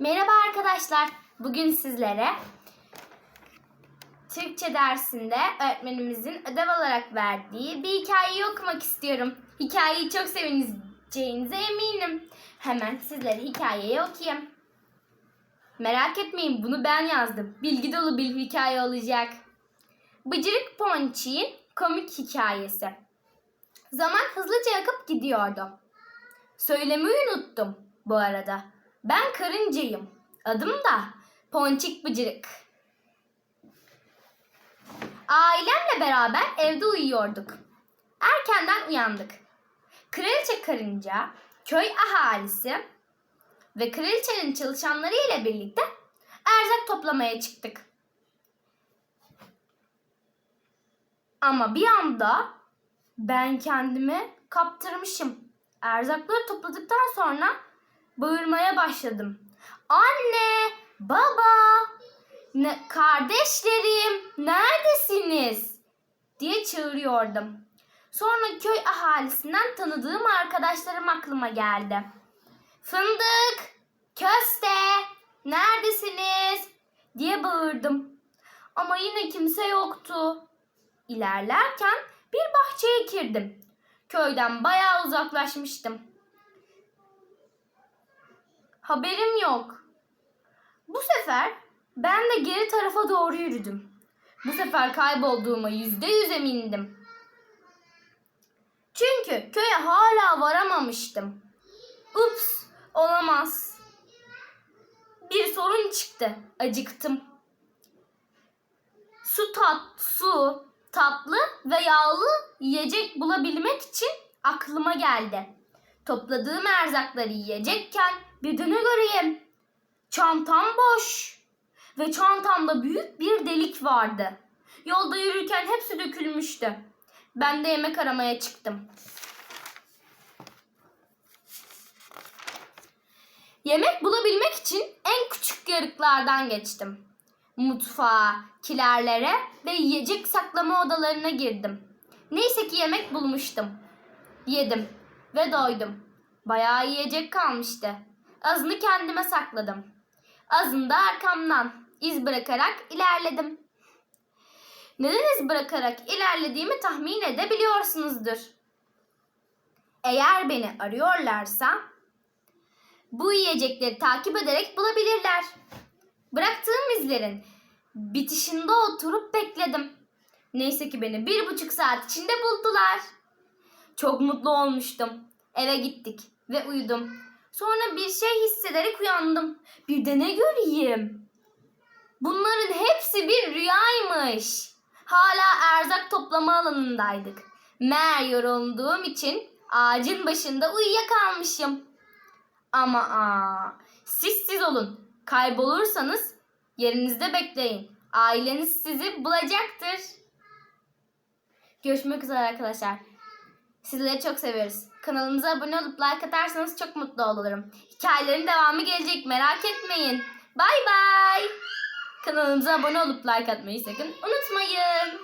Merhaba arkadaşlar. Bugün sizlere Türkçe dersinde öğretmenimizin ödev olarak verdiği bir hikayeyi okumak istiyorum. Hikayeyi çok sevineceğinize eminim. Hemen sizlere hikayeyi okuyayım. Merak etmeyin bunu ben yazdım. Bilgi dolu bir hikaye olacak. Bıcırık Ponçik'in komik hikayesi. Zaman hızlıca akıp gidiyordu. Söylemeyi unuttum bu arada. Ben karıncayım. Adım da Ponçik Bıcırık. Ailemle beraber evde uyuyorduk. Erkenden uyandık. Kraliçe karınca, köy ahalisi ve kraliçenin çalışanları ile birlikte erzak toplamaya çıktık. Ama bir anda ben kendimi kaptırmışım. Erzakları topladıktan sonra bağırmaya başladım. Anne, baba, ne, kardeşlerim neredesiniz? diye çağırıyordum. Sonra köy ahalisinden tanıdığım arkadaşlarım aklıma geldi. Fındık, köste, neredesiniz? diye bağırdım. Ama yine kimse yoktu. İlerlerken bir bahçeye girdim. Köyden bayağı uzaklaşmıştım. Haberim yok. Bu sefer ben de geri tarafa doğru yürüdüm. Bu sefer kaybolduğuma yüzde yüz emindim. Çünkü köye hala varamamıştım. Ups, olamaz. Bir sorun çıktı. Acıktım. Su tat, su, tatlı ve yağlı yiyecek bulabilmek için aklıma geldi. Topladığım erzakları yiyecekken bir de ne göreyim? Çantam boş. Ve çantamda büyük bir delik vardı. Yolda yürürken hepsi dökülmüştü. Ben de yemek aramaya çıktım. Yemek bulabilmek için en küçük yarıklardan geçtim. Mutfağa, kilerlere ve yiyecek saklama odalarına girdim. Neyse ki yemek bulmuştum. Yedim ve doydum. Bayağı yiyecek kalmıştı. Azını kendime sakladım. Azını da arkamdan iz bırakarak ilerledim. Neden iz bırakarak ilerlediğimi tahmin edebiliyorsunuzdur. Eğer beni arıyorlarsa bu yiyecekleri takip ederek bulabilirler. Bıraktığım izlerin bitişinde oturup bekledim. Neyse ki beni bir buçuk saat içinde buldular. Çok mutlu olmuştum. Eve gittik ve uyudum. Sonra bir şey hissederek uyandım. Bir de ne göreyim? Bunların hepsi bir rüyaymış. Hala erzak toplama alanındaydık. Meğer yorulduğum için ağacın başında uyuyakalmışım. Ama aa, siz siz olun. Kaybolursanız yerinizde bekleyin. Aileniz sizi bulacaktır. Görüşmek üzere arkadaşlar. Sizleri çok seviyoruz. Kanalımıza abone olup like atarsanız çok mutlu olurum. Hikayelerin devamı gelecek merak etmeyin. Bay bay. Kanalımıza abone olup like atmayı sakın unutmayın.